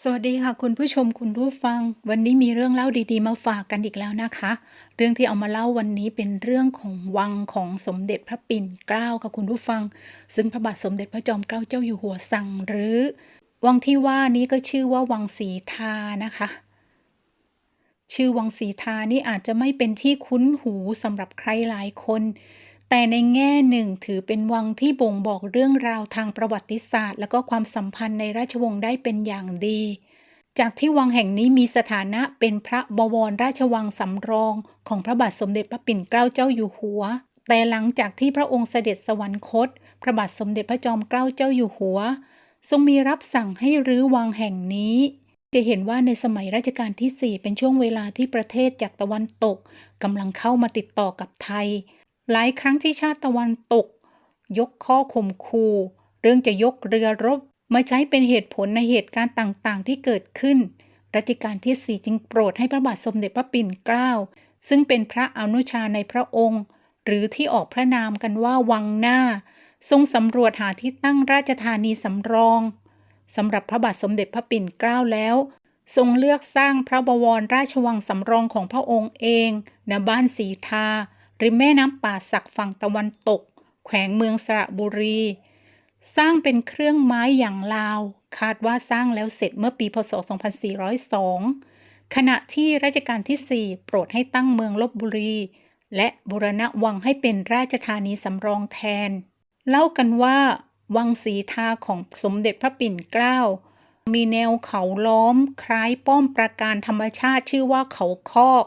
สวัสดีค่ะคุณผู้ชมคุณผู้ฟัง วันนี้มีเรื่องเล่าดีๆ มาฝากกันอีกแล้วนะคะ เรื่องที่เอามาเล่าวันนี้เป็นเรื่องของวังของสมเด็จพระปิ่นเกล้าค่ะคุณผู้ฟัง ซึ่งพระบาทสมเด็จพระจอมเกล้าเจ้าอยู่หัวสั่งหรือ วังที่ว่านี้ก็ชื่อว่าวังสีทานะคะ ชื่อวังสีทานี่อาจจะไม่เป็นที่คุ้นหูสำหรับใครหลายคน แต่ในแง่หนึ่งถือเป็นวังที่บ่งบอกเรื่องราวทางประวัติศาสตร์ และก็ความสัมพันธ์ในราชวงศ์ได้เป็นอย่างดี จากที่วังแห่งนี้มีสถานะเป็นพระบวรราชวังสำรองของพระบาทสมเด็จพระปิ่นเกล้าเจ้าอยู่หัว แต่หลังจากที่พระองค์เสด็จสวรรคต พระบาทสมเด็จพระจอมเกล้าเจ้าอยู่หัว ทรงมีรับสั่งให้รื้อวังแห่งนี้จะเห็นว่าในสมัยรัชกาลที่ 4 เป็นช่วงเวลาที่ประเทศจากตะวันตกกำลังเข้ามาติดต่อกับไทย หลายครั้งที่ชาติตะวันตก ยกข้อข่มขู่เรื่องจะยกเรือรบมาใช้เป็นเหตุผลในเหตุการณ์ต่างๆ ที่เกิดขึ้น รัชกาลที่4จึงโปรดให้พระบาทสมเด็จพระปิ่นเกล้า ซึ่งเป็นพระอนุชาในพระองค์ หรือที่ออกพระนามกันว่าวังหน้า ทรงสำรวจหาที่ตั้งราชธานีสำรองสำหรับพระบาทสมเด็จพระปิ่นเกล้าแล้ว ทรงเลือกสร้างพระบวรราชวังสำรองของพระองค์เองณบ้านสีทา ริมแม่น้ำป่าสักฝั่งตะวันตก แขวงเมืองสระบุรี สร้างเป็นเครื่องไม้อย่างลาว คาดว่าสร้างแล้วเสร็จเมื่อปีพศ 2402 ขณะที่รัชกาลที่ 4 โปรดให้ตั้งเมืองลบบุรี และบูรณะวังให้เป็นราชธานีสำรองแทน เล่ากันว่า วังสีทาของสมเด็จพระปิ่นเกล้ามีแนวเขาล้อมคล้ายป้อมปราการธรรมชาติชื่อว่าเขาคอก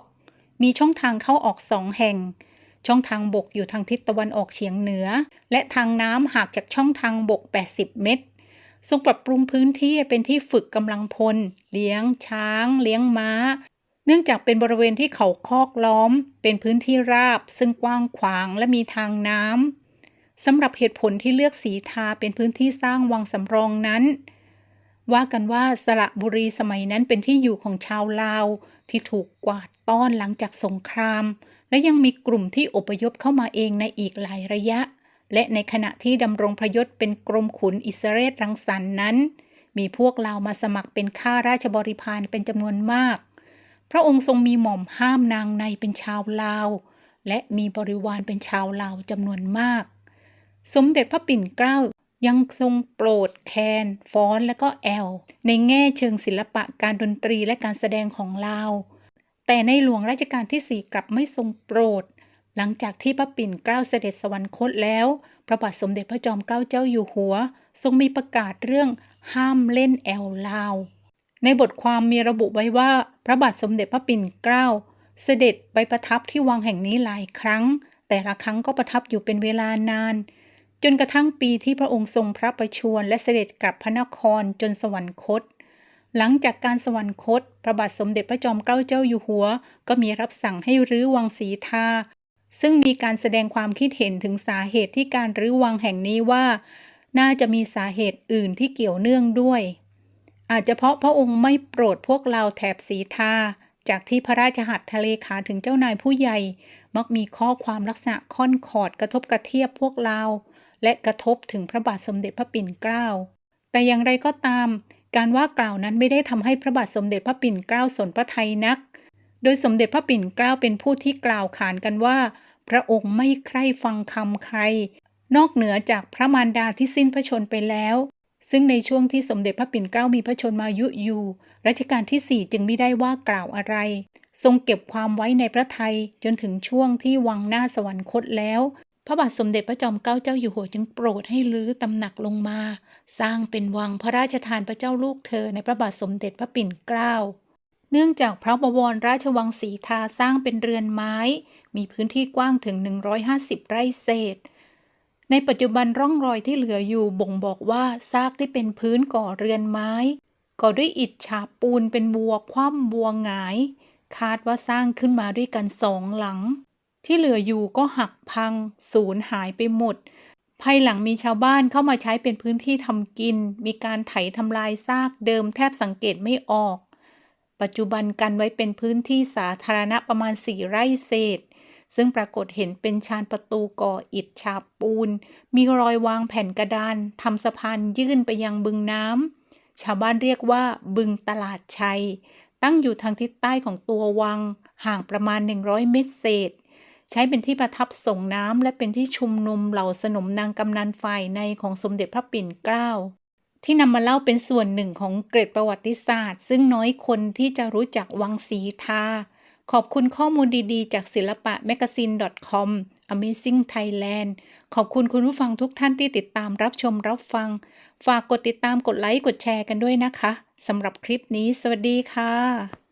มีช่องทางเข้าออกสองแห่ง ช่องทางบกอยู่ทางทิศตะวันออกเฉียงเหนือ และทางน้ำห่างจากช่องทางบก 80 เมตร ทรงปรับปรุงพื้นที่เป็นที่ฝึกกำลังพล เลี้ยงช้าง เลี้ยงม้า เนื่องจากเป็นบริเวณที่เขาคอกล้อม เป็นพื้นที่ราบ ซึ่งกว้างขวางและมีทางน้ำสำหรับเหตุผลที่เลือกสีทาเป็นพื้นที่สร้างวังสำรองนั้นว่ากันว่าสระบุรีสมัยนั้นเป็นที่อยู่ของชาวลาว ที่ถูกกวาดต้อนหลังจากสงคราม และยังมีกลุ่มที่อพยพเข้ามาเองในอีกหลายระยะ และในขณะที่ดำรงพระยศเป็นกรมขุนอิสเรศรังสรรค์นั้น มีพวกลาวมาสมัครเป็นข้าราชบริพารเป็นจำนวนมาก พระองค์ทรงมีหม่อมห้ามนางในเป็นชาวลาว และมีบริวารเป็นชาวลาวจำนวนมาก สมเด็จพระปิ่นเกล้ายังทรงโปรดแคนฟ้อนและก็แอล ในแง่เชิงศิลปะการดนตรีและการแสดงของลาว แต่ในหลวงรัชกาลที่ 4 กลับไม่ทรงโปรด หลังจากที่พระปิ่นเกล้าเสด็จสวรรคตแล้ว พระบาทสมเด็จพระจอมเกล้าเจ้าอยู่หัว ทรงมีประกาศเรื่องห้ามเล่นแอลลาว ในบทความมีระบุไว้ว่า พระบาทสมเด็จพระปิ่นเกล้า เสด็จไปประทับที่วังแห่งนี้หลายครั้ง แต่ละครั้งก็ประทับอยู่เป็นเวลานาน จนกระทั่งปีที่พระองค์ทรงพระประชวรและเสด็จกลับพระนครจนสวรรคต หลังจากการสวรรคต พระบาทสมเด็จพระจอมเกล้าเจ้าอยู่หัว ก็มีรับสั่งให้รื้อวังสีทา ซึ่งมีการแสดงความคิดเห็นถึงสาเหตุที่การรื้อวังแห่งนี้ว่า น่าจะมีสาเหตุอื่นที่เกี่ยวเนื่องด้วย อาจจะเพราะพระองค์ไม่โปรดพวกเราแถบสีทา จากที่พระราชหัตถเลขาถึงเจ้านายผู้ใหญ่ มักมีข้อความลักษณะค่อนขอดกระทบกระเทียบพวกเรา และกระทบถึงพระบาทสมเด็จพระปิ่นเกล้า แต่อย่างไรก็ตาม การว่ากล่าวนั้นไม่ได้ทำให้พระบาทสมเด็จพระปิ่นเกล้าสนพระไทยนัก โดยสมเด็จพระปิ่นเกล้าเป็นผู้ที่กล่าวขานกันว่า พระองค์ไม่ใคร่ฟังคำใคร นอกเหนือจากพระมารดาที่สิ้นพระชนไปแล้ว ซึ่งในช่วงที่สมเด็จพระปิ่นเกล้ามีพระชนมายุอยู่รัชกาลที่4จึงไม่ได้ว่ากล่าวอะไร ทรงเก็บความไว้ในพระไทยจนถึงช่วงที่วังหน้าสวรรคตแล้ว พระบาทสมเด็จพระจอมเกล้าเจ้าอยู่หัวจึงโปรดให้ลื้อตำหนักลงมา สร้างเป็นวังพระราชทานพระเจ้าลูกเธอในพระบาทสมเด็จพระปิ่นเกล้า เนื่องจากพระบวรราชวังสีทาสร้างเป็นเรือนไม้ มีพื้นที่กว้างถึง 150 ไร่เศษ ในปัจจุบันร่องรอยที่เหลืออยู่บ่งบอกว่าซากที่เป็นพื้นก่อเรือนไม้ ก่อด้วยอิฐฉาบปูนเป็นบัวคว่ำบัวหงาย คาดว่าสร้างขึ้นมาด้วยกันสองหลัง ที่เหลืออยู่ก็หักพังสูญหายไปหมด ภายหลังมีชาวบ้านเข้ามาใช้เป็นพื้นที่ทำกิน มีการไถทำลายซากเดิมแทบสังเกตไม่ออก ปัจจุบันกันไว้เป็นพื้นที่สาธารณะประมาณสี่ไร่เศษ ซึ่งปรากฏเห็นเป็นชานประตูก่ออิฐฉาบปูน มีรอยวางแผ่นกระดานทำสะพานยื่นไปยังบึงน้ำชาวบ้านเรียกว่าบึงตลาดชัย ตั้งอยู่ทางทิศใต้ของตัววัง ห่างประมาณ 100 เมตรเศษ ใช้เป็นที่ประทับส่งน้ำและเป็นที่ชุมนุมเหล่าสนมนางกำนันฝ่ายในของสมเด็จพระปิ่นเกล้าที่นำมาเล่าเป็นส่วนหนึ่งของเกร็ดประวัติศาสตร์ ซึ่งน้อยคนที่จะรู้จักวังสีทา ขอบคุณข้อมูลดีๆ จากศิลปะ magazine.com Amazing Thailand ขอบคุณคุณผู้ฟังทุกท่านที่ติดตามรับชมรับฟัง ฝากกดติดตามกดไลค์กดแชร์กันด้วยนะคะสำหรับคลิปนี้ สวัสดีค่ะ